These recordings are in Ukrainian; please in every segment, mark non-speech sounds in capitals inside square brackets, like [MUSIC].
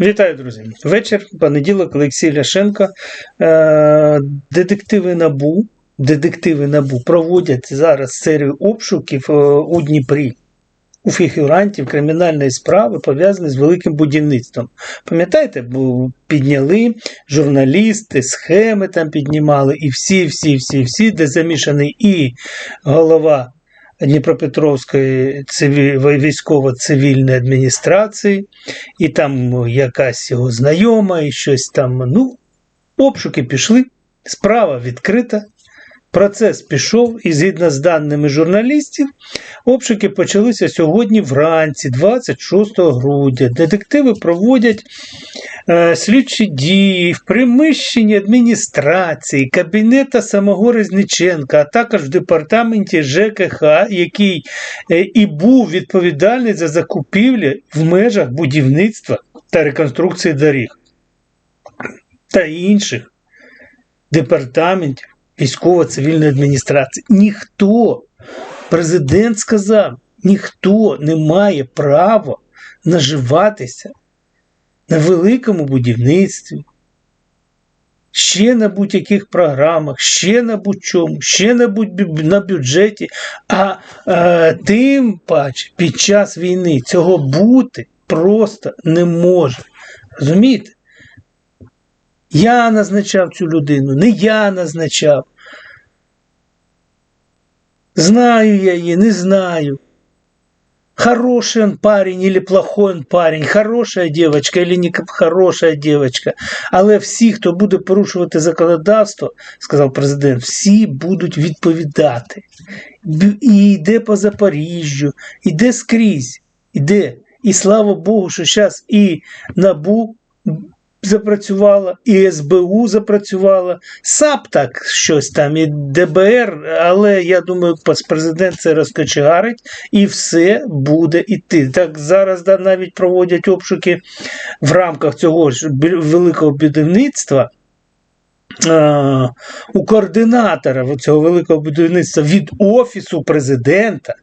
Вітаю, друзі. Вечір, понеділок, Олексій Ляшенко. Е, Детективи НАБУ, детективи НАБУ проводять зараз серію обшуків е, у Дніпрі. У фігурантів кримінальної справи пов'язані з великим будівництвом. Пам'ятаєте, підняли журналісти, схеми там піднімали, і всі, всі, всі, всі, де замішаний і голова Дніпропетровської військово-цивільної адміністрації, і там якась його знайома, і щось там. Ну, обшуки пішли, справа відкрита. Процес пішов, і згідно з даними журналістів, обшуки почалися сьогодні вранці, 26 грудня. Детективи проводять е, слідчі дії в приміщенні адміністрації, кабінета самого Резниченка, а також в департаменті ЖКХ, який е, і був відповідальний за закупівлі в межах будівництва та реконструкції доріг та інших департаментів військово-цивільної адміністрації. Ніхто, президент сказав, ніхто не має права наживатися на великому будівництві, ще на будь-яких програмах, ще на будь-чому, ще на, будь- на бюджеті, а е, тим паче під час війни цього бути просто не може. Розумієте? Я назначав цю людину, не я назначав. Знаю я її, не знаю. Хороший он парень или плохой он парень, хорошая девочка или не хорошая девочка. Але всі, хто буде порушувати законодавство, сказав президент, всі будуть відповідати. І йде по Запоріжжю, іде скрізь, іде. І слава Богу, що зараз і НАБУ запрацювала, і СБУ запрацювала, САП так щось там, і ДБР, але я думаю, президент це розкочегарить і все буде йти. Так зараз да, навіть проводять обшуки в рамках цього ж великого будівництва. е, У координатора цього великого будівництва від Офісу президента,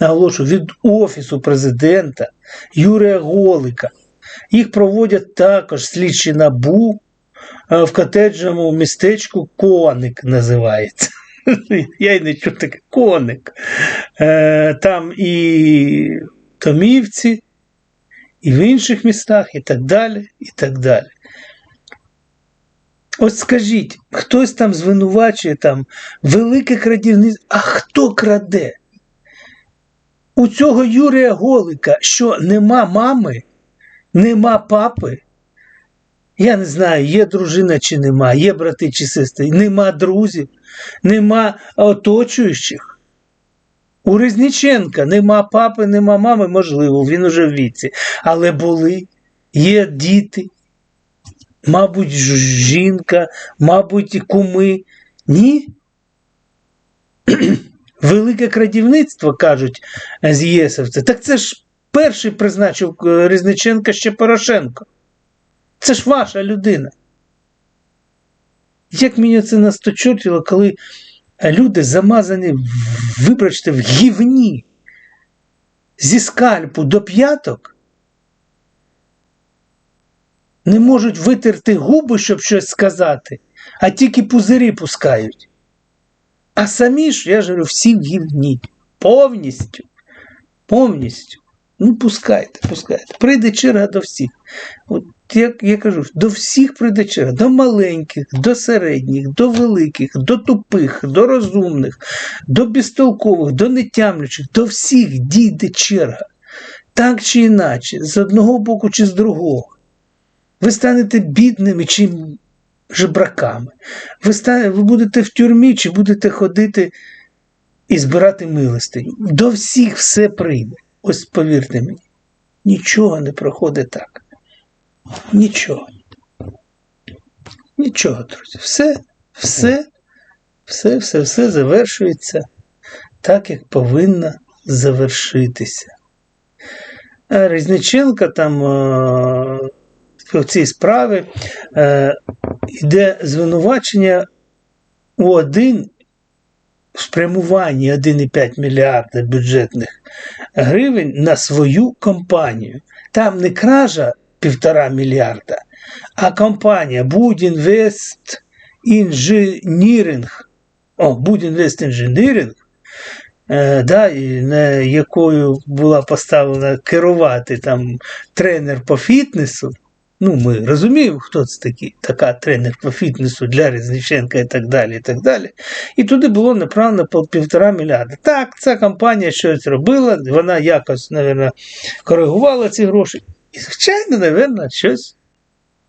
наголошую, від Офісу президента Юрія Голика. Їх проводять також слідчі набу е, в котеджному містечку Коник називається. [LAUGHS] Я й не чув таке коник. Е, Там і Томівці, і в інших містах, і так далі, і так далі. От скажіть, хтось там звинувачує там велике крадівництво, а хто краде? У цього Юрія Голика, що нема мами, нема папи. Я не знаю, є дружина чи нема, є брати чи сестри, нема друзів, нема оточуючих. У Резніченка нема папи, нема мами, можливо, він уже в віці. Але були, є діти, мабуть, жінка, мабуть, куми. Ні. [CLEARS THROAT] Велике крадівництво, кажуть з ЄСовці. Так це ж перший призначив е, Резниченка ще Порошенко. Це ж ваша людина. Як мені це насточутило, коли люди замазані, вибачте, в гівні зі скальпу до п'яток, не можуть витерти губи, щоб щось сказати, а тільки пузирі пускають. А самі ж, я ж говорю, всі в гівні. Повністю. Повністю. Ну, пускайте, пускайте. Прийде черга до всіх. От як я кажу, до всіх прийде черга, до маленьких, до середніх, до великих, до тупих, до розумних, до безтолкових, до нетямлячих, до всіх дійде черга. Так чи іначе, з одного боку чи з другого. Ви станете бідними чи жебраками. Ви, станете, ви будете в тюрмі чи будете ходити і збирати милостиню. До всіх все прийде. Ось повірте мені, нічого не проходить так. Нічого. Нічого, друзі. Все, все, все, все, все завершується так, як повинно завершитися. А Різниченка там е, в цій справі е, йде звинувачення у один спрямуванні 1,5 мільярда бюджетних гривень на свою компанію. Там не кража півтора мільярда. А компанія Будінвест Інженіринг, о, Будінвест Інженіринг, е, да, якою була поставлена керувати там тренер по фітнесу. Ну, ми розуміємо, хто це такий, така тренер по фітнесу для Резниченка і так далі. І так далі. І туди було направлено півтора мільярда. Так, ця компанія щось робила, вона якось, мабуть, коригувала ці гроші. І, звичайно, мабуть, щось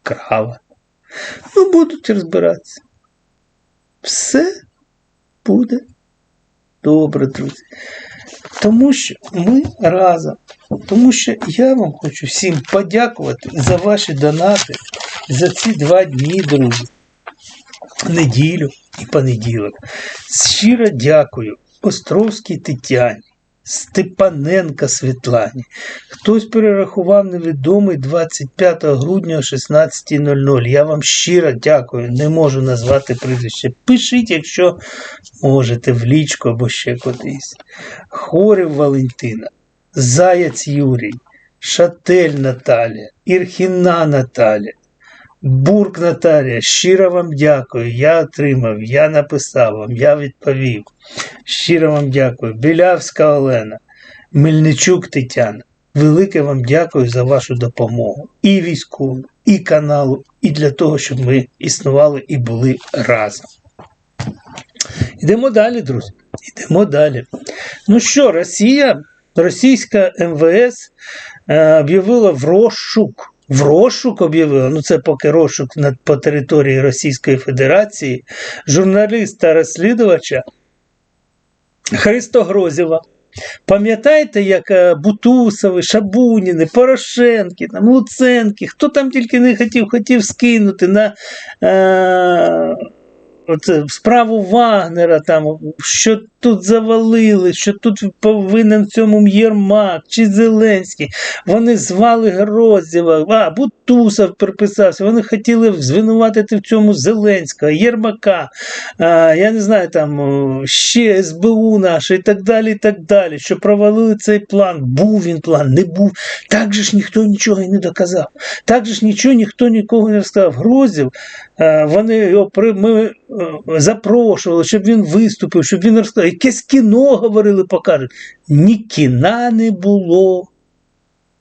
крала. Ну, будуть розбиратися. Все буде добре, друзі. Тому що ми разом. Тому що я вам хочу всім подякувати за ваші донати за ці два дні, друзі. Неділю і понеділок. Щиро дякую Островській Тетяні, Степаненка Світлані. Хтось перерахував невідомий 25 грудня о 16.00. Я вам щиро дякую. Не можу назвати прізвище. Пишіть, якщо можете, в лічку або ще кудись. Хорів Валентина. Заяць Юрій, Шатель Наталія, Ірхіна Наталя, Бурк Наталія, щиро вам дякую. Я отримав, я написав вам, я відповів. Щиро вам дякую. Білявська Олена, Мельничук Тетяна. Велике вам дякую за вашу допомогу. І військову, і каналу, і для того, щоб ми існували і були разом. Йдемо далі, друзі. Йдемо далі. Ну що, Росія російська МВС е, об'явила в розшук. В розшук об'явила, ну це поки розшук по території Російської Федерації, журналіста розслідувача Христо Грозєва. Пам'ятаєте, як е, Бутусови, Шабуніни, Порошенки, там, Луценки, хто там тільки не хотів, хотів скинути на е, оце, справу Вагнера, там, що тут завалили, що тут повинен в цьому Єрмак чи Зеленський. Вони звали Грозєва, а Бутусов приписався. Вони хотіли звинуватити в цьому Зеленського, Єрмака, а, я не знаю, там ще СБУ наше і так далі. і так далі, Що провалили цей план. Був він план, не був. Так же ж ніхто нічого і не доказав. Так же ж нічого ніхто нікого не розказав. Грозів, вони його ми е, запрошували, щоб він виступив, щоб він розказав. Якесь кіно говорили, покажуть. Ні кіна не було.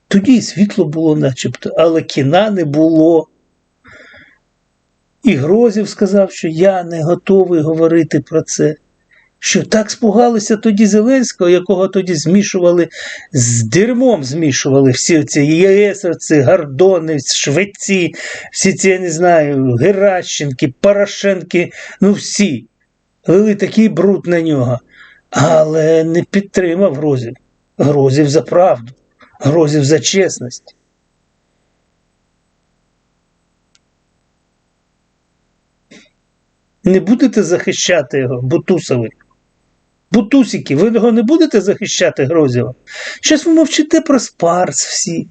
Тоді і світло було начебто, але кіна не було. І Грозів сказав, що я не готовий говорити про це. Що так спугалися тоді Зеленського, якого тоді змішували з дерьмом змішували всі ці ЄСовці, Гордони, Швеці, всі ці, я не знаю, Геращенки, Порошенки, ну всі. Лили такий бруд на нього. Але не підтримав Грозів. Грозів за правду, Грозів за чесність. Не будете захищати його, Бутусови. Бутусики, ви його не будете захищати Грозєва? Щас ви мовчите про спарс всі.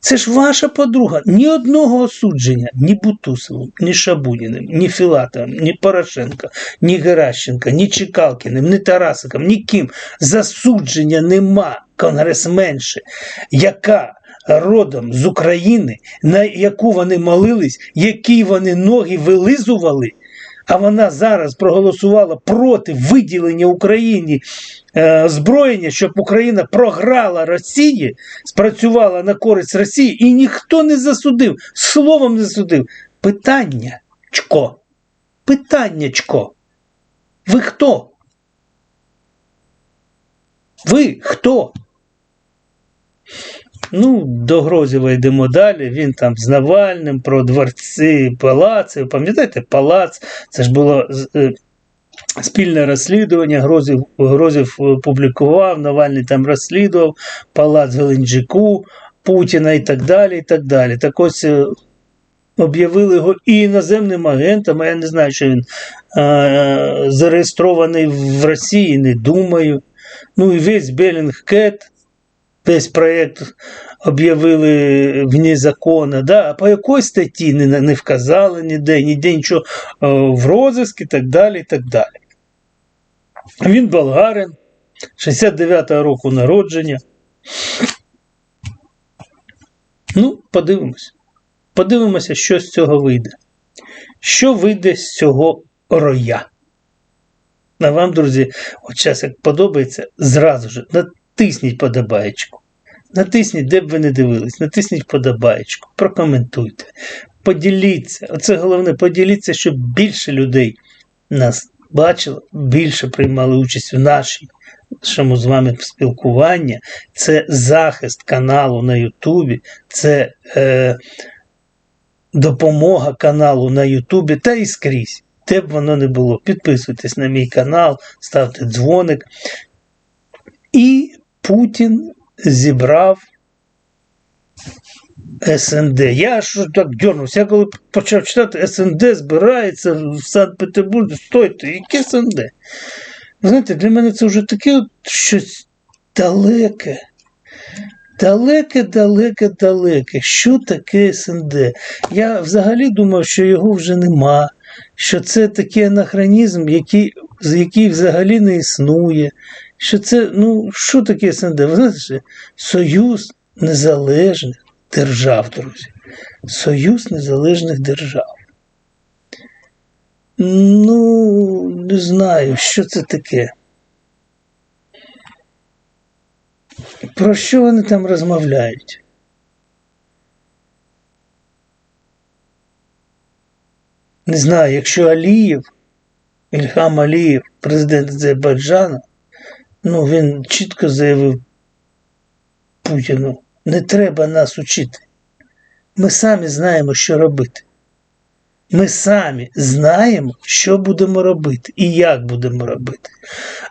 Це ж ваша подруга. Ні одного осудження, ні Бутусовим, ні Шабуніним, ні Філатовим, ні Порошенко, ні Геращенко, ні Чекалкіним, ні Тарасиком, ніким. Засудження нема конгресменші, яка родом з України, на яку вони молились, які вони ноги вилизували. А вона зараз проголосувала проти виділення Україні е, озброєння, щоб Україна програла Росії, спрацювала на користь Росії, і ніхто не засудив, словом не засудив. Питання чко. Питаннячко. Ви хто? Ви хто? Ну, до Грозєва йдемо далі. Він там з Навальним про дворці, палаци. Пам'ятаєте, палац? Це ж було е, спільне розслідування. Грозів, Грозів публікував, Навальний там розслідував, палац Геленджику, Путіна і так далі. і так далі. Так ось е, об'явили його і іноземним агентом, я не знаю, що він е, зареєстрований в Росії, не думаю. Ну і весь Белінгкет. Весь проєкт об'явили вне закону, да? а по якої статті не, не вказали ніде, ніде нічого в розиск і так далі. і так далі. Він болгарин, 69-го року народження. Ну, подивимось. Подивимося, що з цього вийде. Що вийде з цього роя? А вам, друзі, от час як подобається, зразу ж натисніть подобаєчку. Натисніть, де б ви не дивились, натисніть подобаєчку, прокоментуйте, поділіться. Оце головне, поділіться, щоб більше людей нас бачило, більше приймали участь в нашій нашому з вами спілкуванні. Це захист каналу на Ютубі, це е, допомога каналу на Ютубі та і скрізь. Де б воно не було. Підписуйтесь на мій канал, ставте дзвоник. І Путін зібрав СНД. Я ж так дернувся, я коли почав читати, СНД збирається в Санкт-Петербурзі. Стойте, яке СНД? Ви знаєте, для мене це вже таке от щось далеке. Далеке, далеке, далеке. Що таке СНД? Я взагалі думав, що його вже нема, що це такий анахронізм, який, який взагалі не існує. Що це, ну, що таке СНД? Ви знаєте, Союз Незалежних держав, друзі. Союз Незалежних держав. Ну, не знаю, що це таке. Про що вони там розмовляють? Не знаю, якщо Алієв, Ільхам Алієв, президент Азербайджану, ну він чітко заявив Путіну, не треба нас учити. Ми самі знаємо, що робити. Ми самі знаємо, що будемо робити і як будемо робити.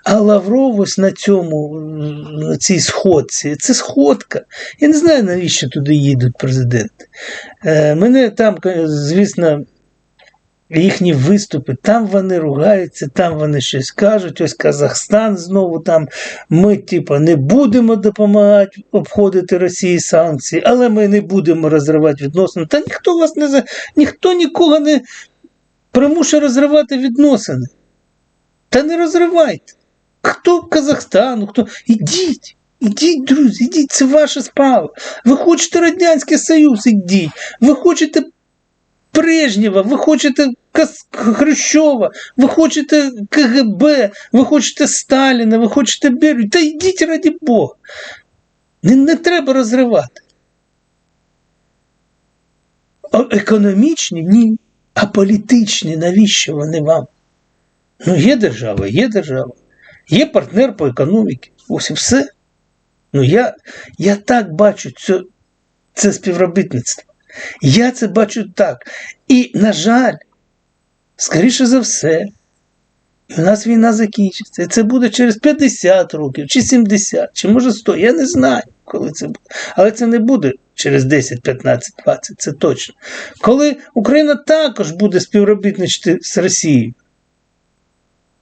А Лавров ось на цьому, на цій сходці, це сходка. Я не знаю, навіщо туди їдуть президенти. Е, Мене там, звісно, їхні виступи, там вони ругаються, там вони щось кажуть. Ось Казахстан знову там. Ми, типу, не будемо допомагати обходити Росії санкції, але ми не будемо розривати відносини. Та ніхто вас не ніхто нікого не примушує розривати відносини. Та не розривайте. Хто Казахстану, хто. Ідіть. Ідіть, друзі, ідіть, це ваша справа. Ви хочете Радянський Союз, ідіть. Ви хочете Брежнєва, ви хочете Хрущова, ви хочете КГБ, ви хочете Сталіна, ви хочете Берію. Та йдіть раді Бога. Не, не треба розривати. А економічні ні. А політичні, навіщо вони вам? Ну, є держава, є держава, є партнер по економіці. Ось і все. Ну, я я так бачу це, це співробітництво. Я це бачу так. І, на жаль, скоріше за все, у нас війна закінчиться. І це буде через 50 років, чи 70, чи може 100. Я не знаю, коли це буде. Але це не буде через 10, 15, 20, це точно. Коли Україна також буде співробітничати з Росією.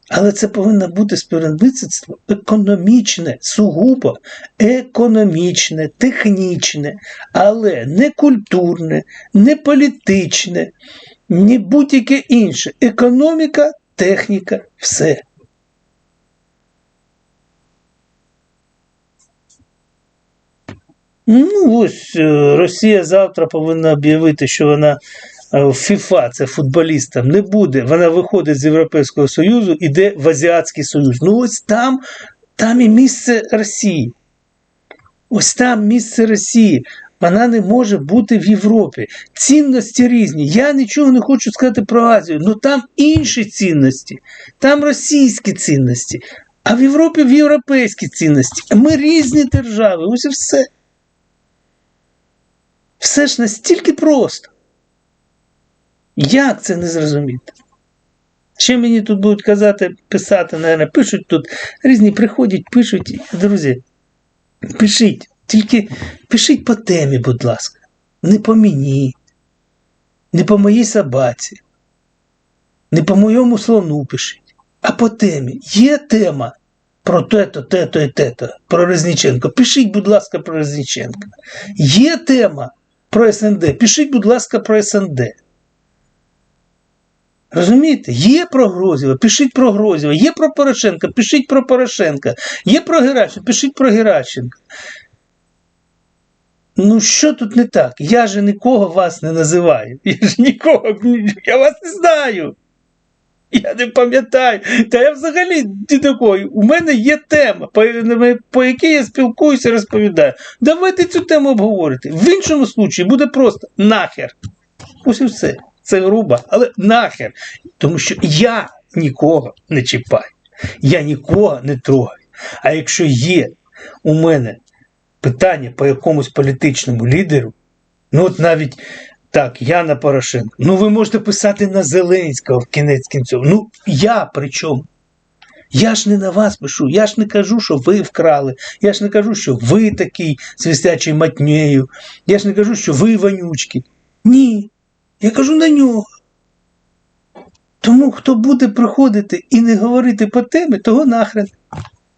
Але це повинно бути співробітництво економічне, сугубо економічне, технічне, але не культурне, не політичне, ні будь-яке інше. Економіка, техніка, все. Ну, ось е, Росія завтра повинна об'явити, що вона ФІФА, це футболістам, не буде. Вона виходить з Європейського Союзу, іде в Азіатський Союз. Ну ось там, там і місце Росії. Ось там місце Росії. Вона не може бути в Європі. Цінності різні. Я нічого не хочу сказати про Азію, але там інші цінності, там російські цінності, а в Європі в європейські цінності. Ми різні держави. Ось і все. Все ж настільки просто. Як це не зрозуміти? Ще мені тут будуть казати, писати, наверное, пишуть тут, різні приходять, пишуть. Друзі, пишіть, тільки пишіть по темі, будь ласка. Не по мені, не по моїй собаці, не по моєму слону пишіть, а по темі. Є тема про те-то, те-то і те-то, про Резніченко. Пишіть, будь ласка, про Резніченка. Є тема про СНД. Пишіть, будь ласка, про СНД. Розумієте? Є про Грозєва, пишіть про Грозєва, є про Порошенка, пишіть про Порошенка, є про Геращенка, пишіть про Геращенка. Ну, що тут не так? Я же нікого вас не називаю. Я ж нікого, я вас не знаю. Я не пам'ятаю. Та я взагалі такий. У мене є тема, по, по якій я спілкуюся розповідаю. Давайте цю тему обговорити. В іншому случаї буде просто нахер. Ось і все. Це грубо, але нахер. Тому що я нікого не чіпаю. Я нікого не трогаю. А якщо є у мене питання по якомусь політичному лідеру, ну от навіть так, Яна Порошенко, ну ви можете писати на Зеленського в кінець кінців. Ну я при чому? Я ж не на вас пишу, я ж не кажу, що ви вкрали, я ж не кажу, що ви такий свистячий матнєю, я ж не кажу, що ви вонючки. Ні. Я кажу на нього. Тому хто буде приходити і не говорити по темі, того нахрен.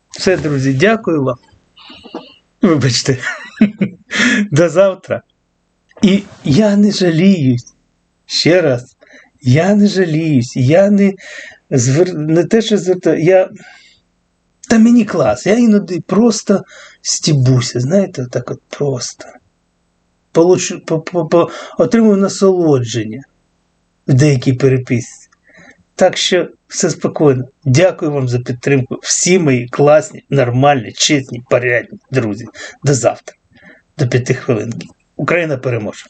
Все, друзі, дякую вам. Вибачте, [LAUGHS] до завтра. І я не жаліюсь. Ще раз, я не жаліюсь, я не звер... не те, що звертаю, я. Та мені клас, я іноді просто стібуся, знаєте, так от просто. Получу, по, по, по, отримую насолодження в деякій переписці. Так що все спокійно. Дякую вам за підтримку. Всі мої класні, нормальні, чесні, порядні друзі. До завтра, до п'яти хвилинки. Україна переможе.